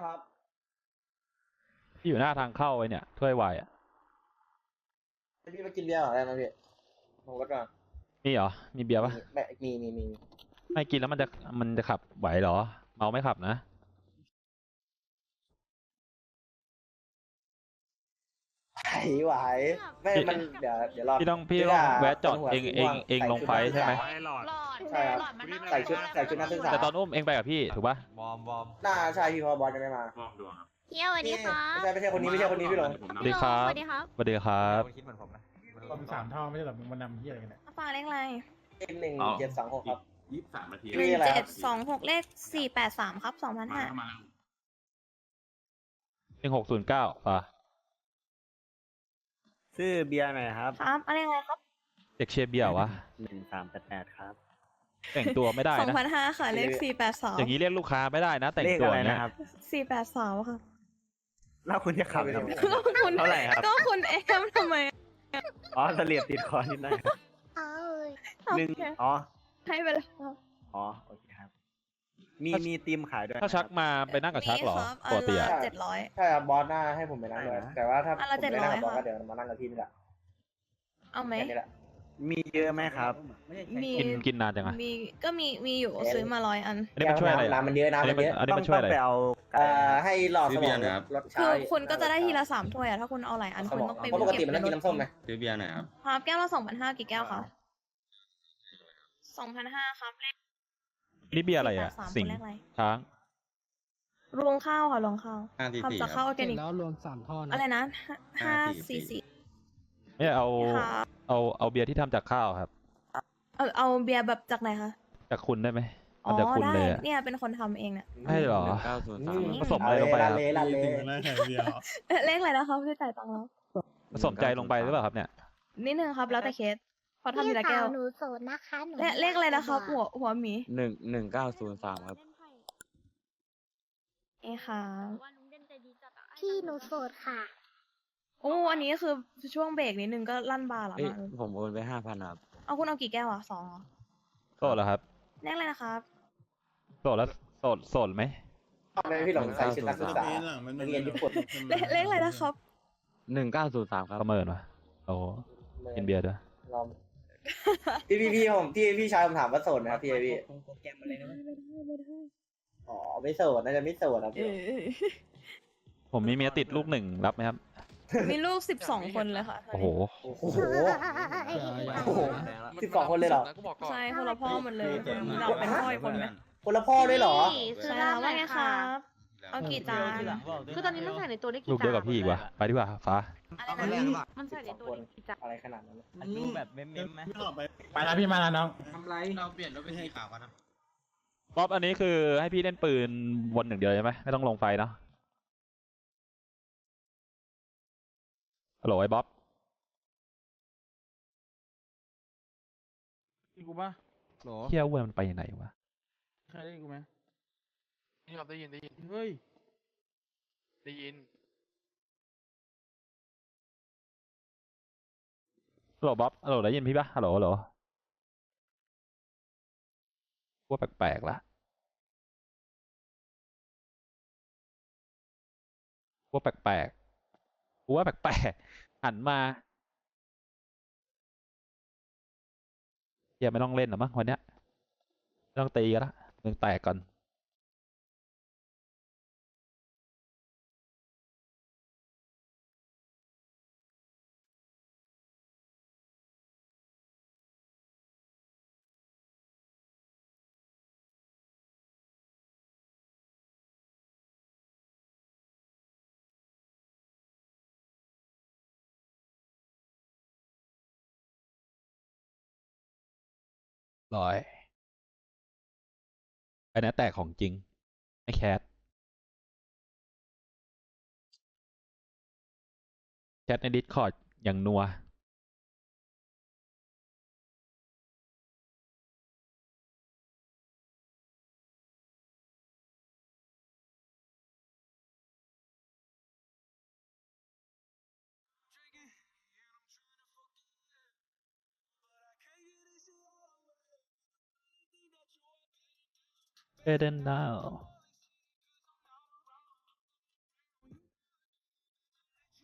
ครับที่อยู่หน้าทางเข้าไว้เนี่ย ถ้วยวายอะพี่มากินเบียร์เหรอได้ไหมพี่ผมก็ก่อนมีเหรอ มีเบียร์ปะไม่มีมีมีไม่กินแล้วมันจะมันจะขับไหวเหรอ เมาไม่ขับนะ ไหวไหวไม่มันเดี๋ยวเดี๋ยวรอพี่ต้องพี่เวต้องลาแวะจอดตอนหัวเองเองง่วงเองใส่ลงชุดไฟนักศึกใช่ไหมษาไอ้หลอดหลอดใช่ครับหลอดมานั่งใส่ชุดใส่ชุดนักศึกษาแต่ตอนอุ้มเองไปกับพี่ถูกปะบอมบอมน่าใช่พี่เพอบอลจะไม่มามอบดวงครับเที่ยวสวัสดีครับไม่ใช่ไม่ใช่คนนี้ไม่ใช่คนนี้พี่หลงผมสนำวัสดีครับสวัสดีครับสวัสดีครับคุณคิดเหมือนผมนะตอนสามเท่าไม่ใช่เหรอมึงมานำเฮียอะไรกันเนี่ยฝากเลขอะไรหนึ่งเจ็ดสองหกครับยี่สิบสามนาทีมีหนึ่งอะไรครัเจ็บดสองหกเลขสี่แปดสามครับสองพันมาห้าแล้วมาแล้วหนึ่งหกศูนย์เก้าป่ะ ซื้อเบียร์หน่อยครับครับอะไรไงครับเด็กเชียร์เบียร์วะหนึ่งสามแปดแปดครับ แต่งตัวไม่ได้สองนะ พันห้าค่ะเลขสี่แปดสามอย่างนี้เรียกลูกค้าไม่ได้นะ แต่งเลขตัวอะไรอย่างเงี้นะยครับสี่แปดสามค่ะแล้วคุณจะขับทำไมก็คุณเท่าไหร่ครับ ก็คุณเอมทำไมอ๋อเสลียบติดคอนิดหน่อยครับเอ้ยหนึ่งโอเคอ๋อให้ไปเลยครับอ๋อ โอเคครับ มีมีติมขายด้วยถ้าชักมาไปนั่งกับชักเหรอนี่ครับปกติอะอันละเจ็ดร้อย ใช่ครับบอสหน้าให้ผมไปนั่งด้วยแต่ว่าถ้าอันผละมไม่นั่งกับบอส700ก็เดี๋ยวมานั่งกับพี่นี่แหละเอาไหม แค่นี้แหละ มีเยอะไหมครับ มี กินกินนานจังอะ มีก็มีมีอยู่ซื้อมาร้อยอัน อันนี้มันช่วยอะไรอะ น้ำมันเยอะอันน้ำนี้มันมันเยอะอันนี้ต้อมังนช่วยต้องอะไรไปเอาเอ่อให้หลอดสซื้อเบีมยอร์งหน่อยครับลดคืใช้อคุณก็จะได้ทีละสามถ้วยอะถ้าคุณเอาหลายอันสคุณมองต้องไปเพราะปกติมันต้องกินเบน้ำส้มไหมซื้อเบียร์หน่อยครับ ครับแก้วละสองพันห้ากี่แก้วคะสองพันห้าครับเลข นี่เบียร์อะไรอะ483สิงคุณเลขอะไรช้างรวงข้าวค่ะรวงข้าวห้าสี่ทำสี่จากคข้ารับวออร์แกนิกแล้วรวมสามท่อนะอะไรนะห้าห้าสี่สี่สี่ไม่เอาค่ะเอาเอาเบียร์ที่ทำจากข้าวครับ เอาเอาเบียร์แบบจากไหนคะจากคุณได้ไหมอ๋เอาอจากคุณได้เลยอะ เนี่ยเป็นคนทำเองเนี่ยใช่เหรอ เก้าศูนย์สาม ผสมอะไรลงไปครับเลยละเลยเอ๊ะเลขอะไรนะคะพี่จ่ายตังค์แล้วผสมใจลงไปหรือเปล่าครับเนี่ย นิดนึงครับแล้วแต่เคส พอทำทีพี่ละสาแก้ววหนูโสดนะคะหนูเลขเลขอะไรนะครับ หัวหัวหมี หนึ่งหนึ่งเก้าศูนย์สามครับ เอ้ค่ะ พี่หนูโสดค่ะโอ้อันนี้คือช่วงเบรกนิดนึงก็ลั่นบาร์แล้วเอ้ยนะผมโอนไปห้าพันครับเอาคุณเอากี่แก้วอะสองเหรอโสดเหรอครับ เลขอะไรนะครับ โสดแล้วโสดโสดไหม ทำไมพี่หลงใส่ชุดนักศึกษานักเรียนญี่ปุ่นเลขเลขอะไรนะครับ หนึ่งเก้าศูนย์สามครับ ประเมินวะโอ้โหกินเบียร์ด้วย ลอง พี่พี่พี่ผมพี่พี่ชายผมถามว่าโสดไหมครับพี่พี่อ๋อไม่โสดน่าจะไม่โสดครับพี่ผมมีเมียติดลูกหนึ่งรับไหมครับ มีลูกสิบสองคนเลยค่ะโอ้โห โอ้โหโอ้โหสิบสองคนเลยเหรอ ใช่คนละพ่อหมดเลย เราเป็นพ่ออีกคนไหมคนละพ่อด้วยเหรอใช่ค่ะว่าไงครับ เอากี่จาน คือตอนนี้มันใส่ในตัวได้กี่ลูกเดียวกับพี่อีกว่ะไปดีกว่าฟ้า อะไรนะมันใส่ในตัวได้กี่จานอะไรขนาดนั้นอันนี้แบบเม้มๆไหมไปแล้วพี่มาแล้วน้องเราเปลี่ยนรถเป็นสีขาวกันนะบ๊อบอันนี้คือให้พี่เล่นปืนวนหนึ่างเดียวใช่ไหมไม่ต้องลงไฟเนาะฮัลโหลไอ้บ๊อบยินกูปะโหลเที่ยวเว้ยมันไปไหนวะ ใครได้ยินกูไหม นี่ครับได้ยินได้ยินเฮ้ย ได้ยิน ฮัลโหลบ๊อบฮัลโหลได้ยินพี่ปะฮัลโหลฮัลโหลว่าแปลกๆละว่าแปลกๆกูว่าแปลกๆหันมาเฮียไม่ต้องเล่นหรอมั้งวันเนี้ยไม่ต้องตีกันละมึงแตกก่อน ร้อยอันนี้แตกของจริง ไม่แคสแชทในดิสคอร์ดอย่างนัว Hidden now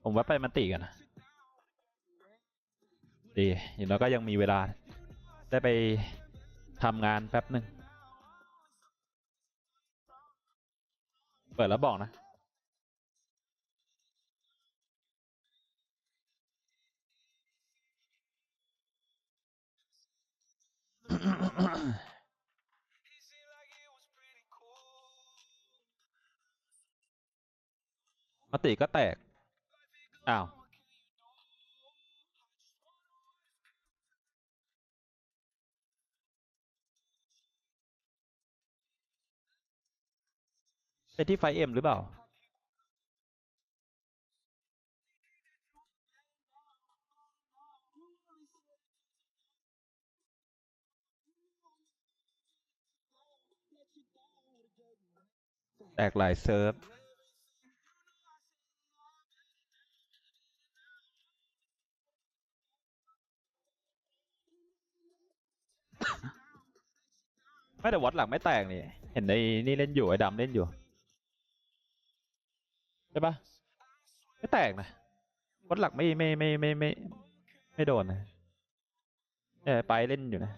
ผมว่าไปมันติกันนะดีอย่างน้อยก็ยังมีเวลา ได้ไปทำงานแป๊บหนึ่ง เปิดแล้วบอกนะม ติก็แตก อ้าวไปที่ไฟเอ็มหรือเปล่า แตกหลายเซิร์ฟ ไม่แต่วัดหลังไม่แตกนี่ เห็นในนี่เล่นอยู่ไอ้ดำเล่นอยู่ใช่ปะไม่แตกนะวัดหลักไม่ไม่ไม่ไม่ไม่ไม่โดนนะเนี่ยไปเล่นอยู่นะ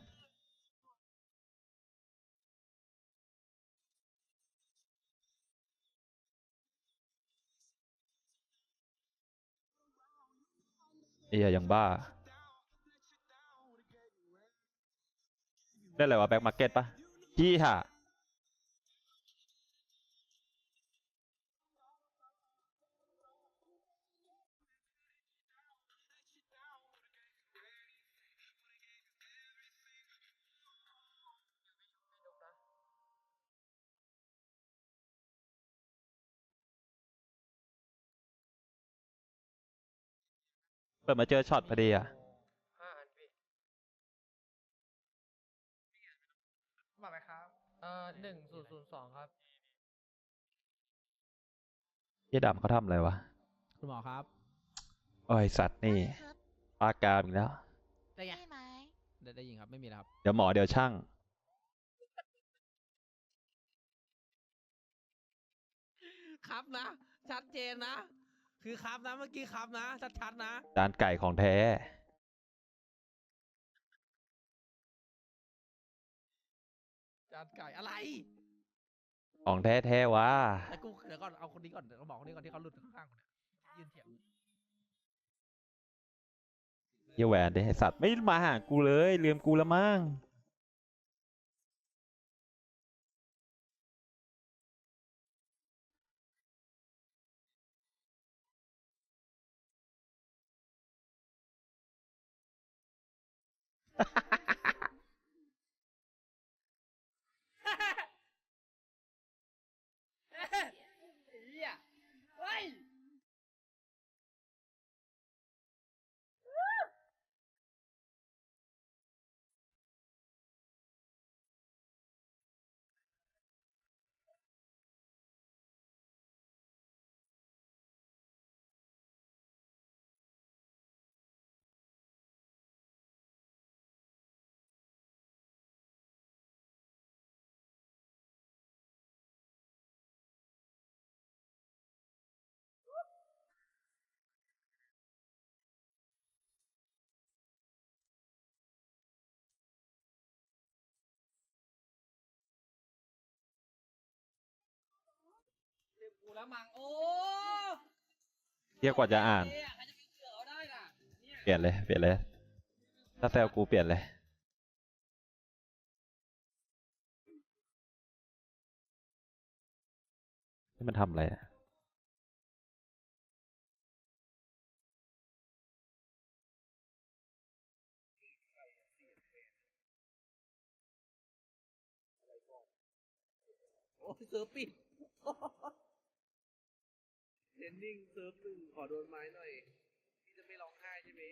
เอียยังบ้า ได้อะไรวะแบ็คมาร์เก็ตปะพี่ฮะเปิดมาเจอช็อตพอดีอะ หนึ่งศูนย์ศูนย์สองครับเหี้ยดำเขาทำอะไรวะคุณหมอครับ โอ้ยสัตว์นี่ปากกาอีกแล้ว ได้ไงใช่ไหมได้ได้ยินครับ ไม่มีแล้วครับ เดี๋ยวหมอเดี๋ยวช่าง ครับนะ ชัดเจนนะ คือครับนะ เมื่อกี้ครับนะ ชัดๆนะ จานไก่ของแท้ จานไก่อะไรของแท้แท้วะไอ้กูเดี๋ยวก่อนเอาคนนี้ก่อนเดี๋ยวบอกคนนี้ก่อนที่เขาหลุดข้างๆคนเนี่ยยืนเถียงเหี้ยแหวนเด้ไอ้สัตว์ไม่มาหากูเลยลืมกูแล้วมั้ง กูแล้วมังโอ้เหี้ยกว่าจะอ่าน ใครจะไปเสือเอาได้ล่ะเนี่ยเปลี่ยนเลย เปลี่ยนเลย ถ้าแซวกูเปลี่ยนเลย นี่มันทำอะไรอะโอ้ยเสือปิด เทนนิ่งเซิร์ฟหนึ่งขอโดนไม้หน่อย พี่จะไม่ร้องไห้ใช่ไหม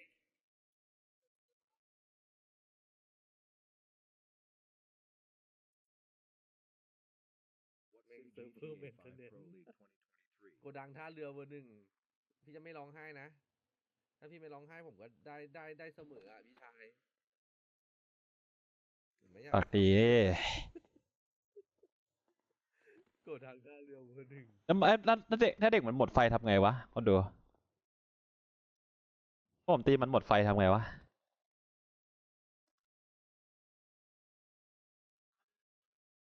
แม่งเซิร์ฟเพิ่มเมนเทนเนนโกดังท่าเรือเบอร์หนึ่ง พี่จะไม่ร้องไห้นะ ถ้าพี่ไม่ร้องไห้ผมก็ได้ได้ได้เสมออะพี่ชายเห็นไหมอะปากดี โกดังท่า แล้วถ้าเด็กถ้าเด็กมันหมดไฟทำไงวะคนดูผมตีมันหมดไฟทำไงวะ